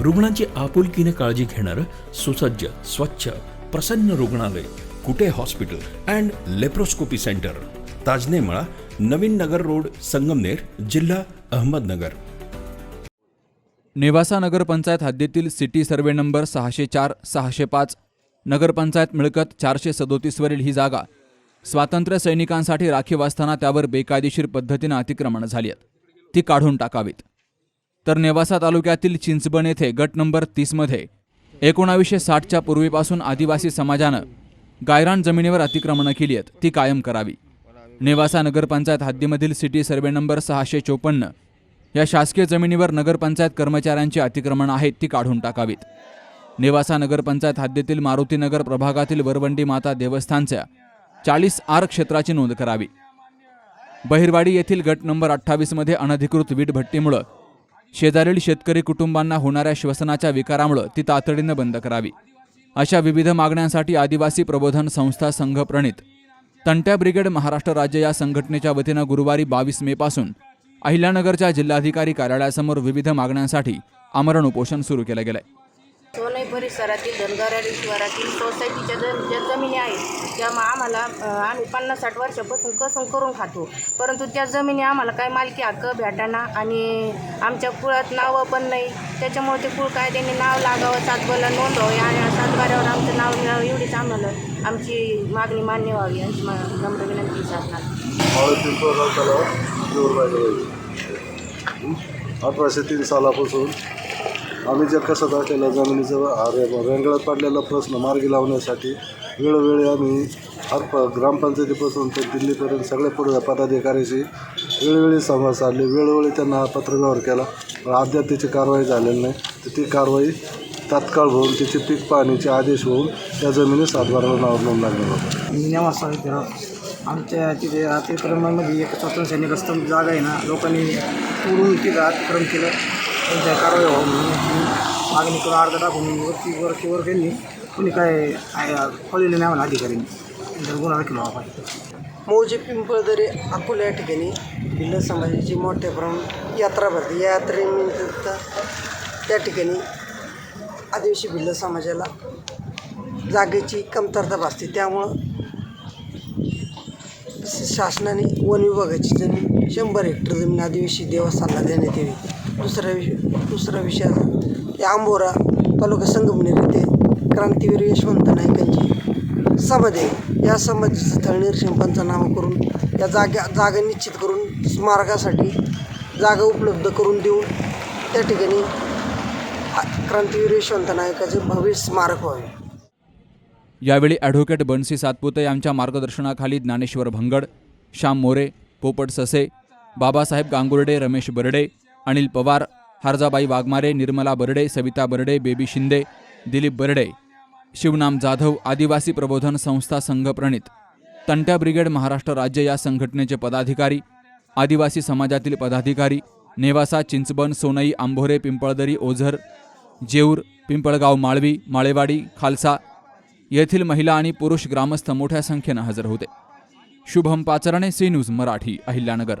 रुग्णांची आपुलकीने काळजी घेणारं सुसज्ज स्वच्छ प्रसन्न रुग्णालय Kute hospital and laparoscopy centre. Tajnemala Navin Nagar road Sangamner जिल्हा अहमदनगर. नेवासा नगरपंचायत हद्दीतील सिटी सर्वे नंबर सहाशे चार सहाशे पाच. नगरपंचायत मिळकत चारशे सदोतीसवरील ही जागा. स्वातंत्र्य सैनिकांसाठी राखीव असताना त्यावर बेकायदेशीर पद्धतीनं अतिक्रमण झाली आहेत. ती काढून टाकावीत. तर नेवासा तालुक्यातील चिंचबण येथे गट नंबर तीसमध्ये एकोणावीसशे साठच्या पूर्वीपासून आदिवासी समाजानं गायरान जमिनीवर अतिक्रमणं केली आहेत. ती कायम करावी. नेवासा नगरपंचायत हद्दीमधील सिटी सर्वे नंबर सहाशे चोपन्न या शासकीय जमिनीवर नगरपंचायत कर्मचाऱ्यांची अतिक्रमण आहेत ती काढून टाकावीत. नेवासा नगरपंचायत हद्दीतील मारुतीनगर प्रभागातील वरवंडी माता देवस्थानच्या चाळीस आर क्षेत्राची नोंद करावी. बहिरवाडी येथील गट नंबर अठ्ठावीसमध्ये अनधिकृत वीटभट्टीमुळं शेजारील शेतकरी कुटुंबांना होणाऱ्या श्वसनाच्या विकारामुळं ती तातडीनं बंद करावी. अशा विविध मागण्यांसाठी आदिवासी प्रबोधन संस्था संघ प्रणित. तंट्या ब्रिगेड महाराष्ट्र राज्य या संघटनेच्या वतीनं गुरुवारी बावीस मे पासून अहिल्यानगरच्या जिल्हाधिकारी कार्यालयासमोर विविध मागण्यांसाठी आमरण उपोषण सुरू केलं गेलंय. आहे परिसरातील धनगराडी शिवारातील सोसायटीच्या ज ज्या जमिनी आहेत त्या आम्हाला आम्ही पन्नास साठ वर्षापासून कसून करून खातो. परंतु त्या जमिनी आम्हाला काय मालकी हक्क भेटाना आणि आमच्या कुळात नावं पण नाही. त्याच्यामुळे ते कुळ कायद्याने नाव लागावं सातबाला नोंदवावी आणि सातबाऱ्यावर आमचं नाव मिळावं एवढीच आम्हाला आमची मागणी मान्य व्हावी यांची नम्र विनंती साधणार. अठराशे तीन सालापासून आम्ही जर कसं असलेल्या जमिनीचं अरे रेंगळात पडलेला प्रश्न मार्गी लावण्यासाठी वेळोवेळी आम्ही हर प ग्रामपंचायतीपासून ते दिल्लीपर्यंत सगळे पुढे पदाधिकाऱ्याशी वेळोवेळी संवाद साधले. वेळोवेळी त्यांना पत्रव्यवहार केला. पण अद्याप त्याची कारवाई झालेली नाही. तर ती कारवाई तात्काळ होऊन तिची पीक पाहणीचे आदेश होऊन त्या जमिनी सातबाराला नाव नोंद लागलेलं होतं. नेवासा आमच्या तिथे अतिक्रमणामध्ये एक स्वातंत्र्य सैनिक स्तंभ जागा आहे ना लोकांनी तोडून तिथं अतिक्रम केलं. त्यांच्या कारवाई व्हावं म्हणून मागणी करून अर्धा टाकून वरती वरती वर त्यांनी कोणी काय कळलेलं नाही आम्हाला अधिकाऱ्यांनी. त्यांच्यावर गुन्हा दाखल व्हावा पाहिजे. मौजे पिंपळदरे अकोला या ठिकाणी भिल्ल समाजाची मोठ्या प्रमाणात यात्रा भरते. या यात्रेनिमित्त त्या ठिकाणी आदिवासी भिल्ल समाजाला जागेची कमतरता भासते. त्यामुळं शासनाने वन विभागाची जमीन शंभर हेक्टर जमीन आदिवासी देवस्थानला देण्यात यावी. दुसरा विषय दुसरा विषय या आंबोरा तालुका संगमनेर येथे क्रांतीवीर यशवंत नाईकांची समाधी आहे. या समाधीचं स्थळ निरशिंपांचं नाव करून या जागा जागा निश्चित करून स्मारकासाठी जागा उपलब्ध करून देऊन त्या ठिकाणी क्रांतीवीर यशवंत नायकाचे भव्य स्मारक व्हावे यावेळी ॲडव्होकेट बन्सी सातपुते यांच्या मार्गदर्शनाखाली ज्ञानेश्वर भंगड श्याम मोरे पोपट ससे बाबासाहेब गांगुर्डे रमेश बर्डे अनिल पवार हारजाबाई वाघमारे निर्मला बर्डे सविता बर्डे बेबी शिंदे दिलीप बर्डे शिवनाम जाधव आदिवासी प्रबोधन संस्था संघप्रणित तंट्या ब्रिगेड महाराष्ट्र राज्य या संघटनेचे पदाधिकारी आदिवासी समाजातील पदाधिकारी नेवासा चिंचबन सोनई आंभोरे पिंपळदरी ओझर जेऊर पिंपळगाव माळवी माळेवाडी खालसा येथील महिला आणि पुरुष ग्रामस्थ मोठ्या संख्येनं हजर होते. Shubham Pacharne C news Marathi Ahilyanagar.